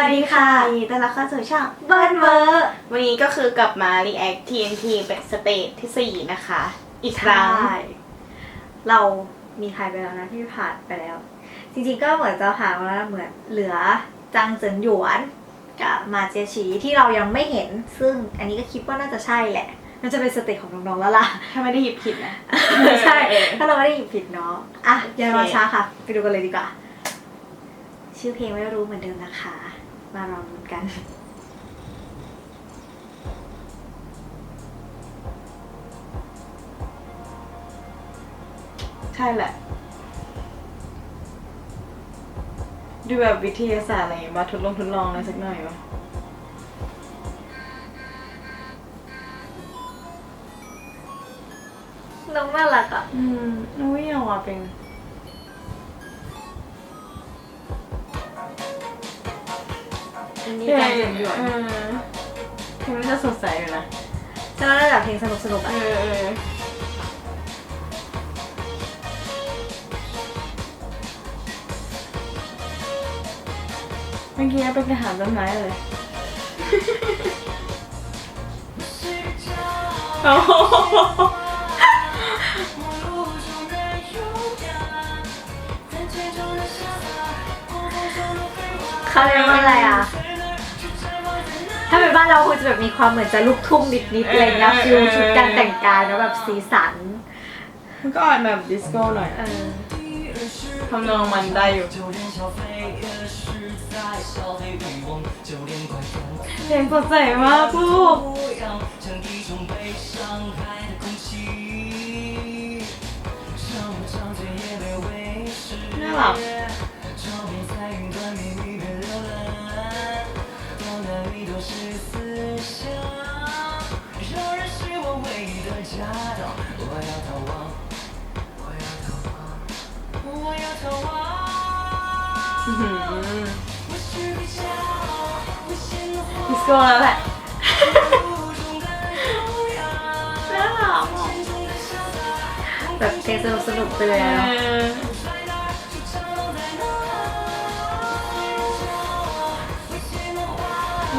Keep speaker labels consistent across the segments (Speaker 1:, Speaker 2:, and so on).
Speaker 1: วัสดีค่ะยินดีต้อนรับเข้าสู่ช่องเบิร์นเวอร์
Speaker 2: วันนี้ก็คือกลับมา React TNT เป็นสเตจที่4นะคะ อีกครั้ง
Speaker 1: ใช่เรามีใครไปแล้วนะที่ผ่านไปแล้ว จริงๆก็เหมือนจะผ่านมาแล้วเหมือนเหลือจังเจินหยวนกับมาเจียฉีที่เรายังไม่เห็น ซึ่งอันนี้ก็คิดว่าน่าจะใช่แหละน่าจะเป็นสเตจของน้องๆแล้วล่ะ
Speaker 2: ถ้าไม่ได้หยิบผิดนะ
Speaker 1: ใช่
Speaker 2: เออ
Speaker 1: ถ้าเราไม่ได้หยิบผิดเนาะ อะอย่ารอ
Speaker 2: โอเค
Speaker 1: ช้าค่ะ ไปดูกันเลยดีกว่า ชื่อเพลงไม่รู้เหมือนเดิมนะคะ มารอลุ้นกัน
Speaker 2: ใช่แหละ ดูแบบวิทยาศาสตร์อะไรอย่างเงี้ยมาทดลองทดลองอะไรสักหน่อยวะ
Speaker 1: น้องน่ารักอะ
Speaker 2: อืมนุ้ยเอามาเป็น
Speaker 1: อันนี้จังเจินหยวน
Speaker 2: เออเพลงมันจะสดใสอยู่นะ
Speaker 1: จะน่าจะแบบเพลงสนุกๆ
Speaker 2: เอ
Speaker 1: อะ
Speaker 2: อเออเมื่อกี้เป็นกระถางต้นไม้เลยโอ้โห
Speaker 1: เขาเรียกว่าอะไรอะ ถ้าเป็นบ้านเราคงจะแบบมีความเหมือนจะลูกทุ่งนิดๆอะไรเงี้ยฟิลชุดการแต่งกายแล้วแบบสีสัน
Speaker 2: ก็ออกแบบดิสโก้หน่อยทำนองมันได้อยู่เพลงสดใสมากลูกน่ารัก
Speaker 3: 是思想，让人是我唯一的家当，我要逃亡，我要逃亡，我要逃亡。
Speaker 2: อื้อหือ
Speaker 3: 我是比较危险的
Speaker 2: ดิสโก้แล้วแหละ
Speaker 3: 路中的优雅，
Speaker 2: น่ารัก
Speaker 3: 心中的潇洒，
Speaker 1: แบบเพลงสนุกๆไปเลย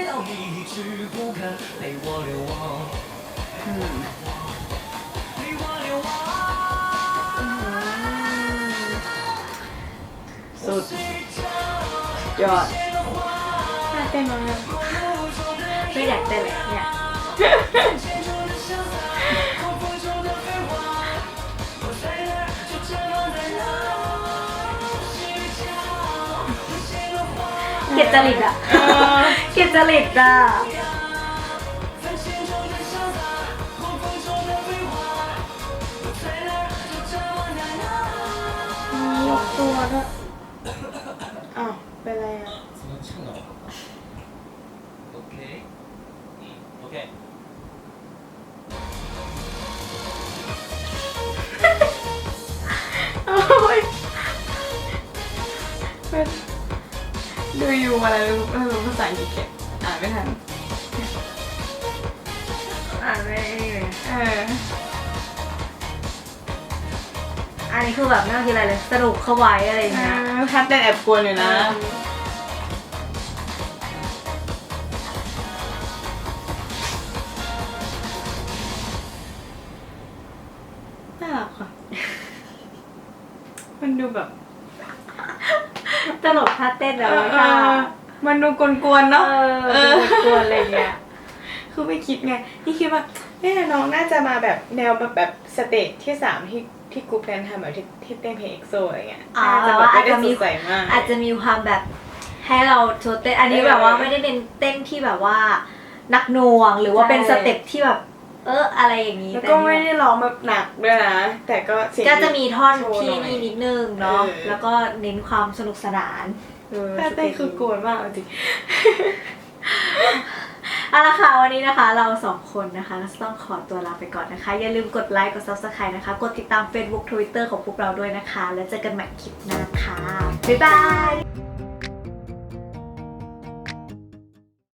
Speaker 3: 知道你一直不肯陪我流亡嗯我流亡
Speaker 1: so 对吧谁 ลียดจริตอะ
Speaker 2: เกี
Speaker 1: ยดจริตอะ
Speaker 2: ยกตัวด้วอ้าวเป็นไรอะ
Speaker 3: 오케 이. 응, 오케 이.
Speaker 2: โอ้ยเป็น ดูอยู่อะไรไม่รู้ไม่รู้ภาษาอังกฤษเก็บอ่านไม่ทัน
Speaker 1: อ่านไม่ได้เลย
Speaker 2: เออ
Speaker 1: อันนี้คือแบบไม่ต้องคิดอะไรเลย สนุกเข้าไว้อะไร
Speaker 2: เอ
Speaker 1: อย่างเงี้ย
Speaker 2: อพัดเต้นแอบกวนอยู่นะ น่ารักค่ะ มันดูแบบ
Speaker 1: ตลกท่าเต้น
Speaker 2: เอ
Speaker 1: แล้ว
Speaker 2: อ
Speaker 1: ค่ะ
Speaker 2: มันดูกวนๆ
Speaker 1: เอ
Speaker 2: เนาะ
Speaker 1: อดูกวนๆอะไรเงี้ย
Speaker 2: คือไม่คิดไงที่คิดว่าแม่น้องน่าจะมาแบบแนวแบบแบบสเตจที่สามที่ที่กรุ๊ปแพนทำแบบที่ที่เต้นเพลงเอ็กโซอะไรเงี้ย
Speaker 1: อ๋อ
Speaker 2: น่าจะ
Speaker 1: แบบ
Speaker 2: แบบ
Speaker 1: ว่าอา
Speaker 2: ไม่
Speaker 1: จ
Speaker 2: ได้
Speaker 1: จะ
Speaker 2: ส
Speaker 1: มี
Speaker 2: ดใสมาก
Speaker 1: อาจจะมีความแบบให้เราโชว์เต้นอันนี้
Speaker 2: เออ
Speaker 1: แบบว่าไม่ได้เป็นเต้นที่แบบว่านักหน่วงหรือว่า
Speaker 2: ใช่
Speaker 1: เป็นสเต็ปที่แบบ เอออะไรอย่างนี้
Speaker 2: แล้ว
Speaker 1: แต่
Speaker 2: ก็
Speaker 1: นี่
Speaker 2: ไม่ได้ร้องแบบหนักด้วยนะ แต่ก็เสียง
Speaker 1: ก็จะมีท่อน
Speaker 2: โชว์
Speaker 1: ที่
Speaker 2: หน่อย
Speaker 1: นี่นิดนึงเนาะ
Speaker 2: เออ
Speaker 1: แล้วก็เน้นความสนุกสนาน เออ
Speaker 2: ถ้าเต้นคือกวนมากจริง
Speaker 1: เอาละค่ะวันนี้นะคะเราสองคนนะคะก็ต้องขอตัวลาไปก่อนนะคะ อย่าลืมกดไลค์กด subscribe นะคะ กดติดตาม Facebook Twitter ของพวกเราด้วยนะคะ แล้วเจอกันใหม่คลิปหน้าค่ะ บ๊ายบาย